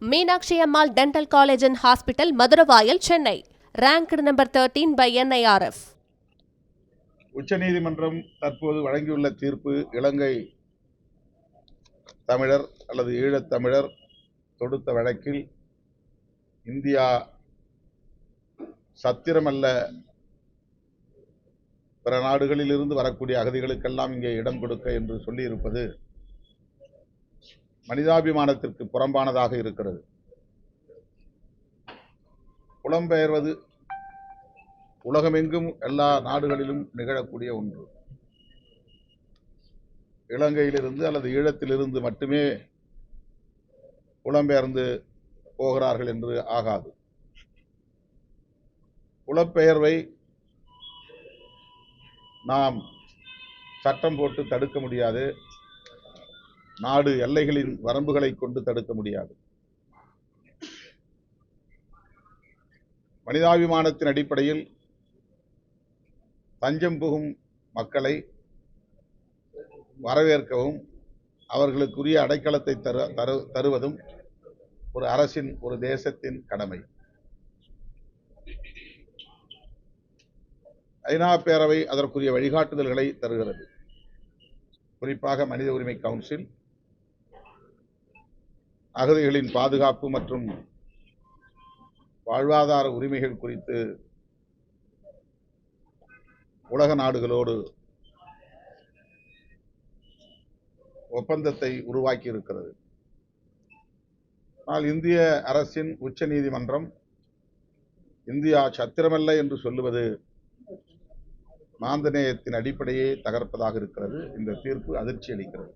Meenakshi Ammal dental college and hospital Maduravoyal Chennai. Ranked number thirteen by NIRF உச்சநீதிமன்றம் தற்போது வழங்கியுள்ள தீர்ப்பு இலங்கை தமிழர் அல்லது ஈழத்தமிழர் தொடுத்த வழக்கில் இந்தியா சத்திரமல்ல. பிற நாடுகளிலிருந்து வரக்கூடிய அகதிகளுக்கெல்லாம் இங்கே இடம் கொடுக்க என்று சொல்லியிருப்பது மனிதாபிமானத்திற்கு புறம்பானதாக இருக்கிறது. புலம்பெயர்வது உலகமெங்கும் எல்லா நாடுகளிலும் நிகழக்கூடிய ஒன்று. இலங்கையிலிருந்து அல்லது ஈழத்திலிருந்து மட்டுமே புலம்பெயர்ந்து போகிறார்கள் என்று ஆகாது. புலப்பெயர்வை நாம் சட்டம் போட்டு தடுக்க முடியாது. நாடு எல்லைகளின் வரம்புகளை கொண்டு தடுக்க முடியாது. மனிதாபிமானத்தின் அடிப்படையில் தஞ்சம் புகும் மக்களை வரவேற்கவும் அவர்களுக்குரிய அடைக்கலத்தை தரு தரு தருவதும் ஒரு அரசின் ஒரு தேசத்தின் கடமை. ஐநா பேரவை அதற்குரிய வழிகாட்டுதல்களை தருகிறது. குறிப்பாக மனித உரிமை கவுன்சில் அகதிகளின் பாதுகாப்பு மற்றும் வாழ்வாதார உரிமைகள் குறித்து உலக நாடுகளோடு ஒப்பந்தத்தை உருவாக்கி இருக்கிறது ஆனால் இந்திய அரசின் உச்ச நீதிமன்றம் இந்தியா சத்திரமல்ல என்று சொல்லுவது மாந்தநேயத்தின் அடிப்படையே தகர்ப்பதாக இருக்கிறது. இந்த தீர்ப்பு அதிர்ச்சி அளிக்கிறது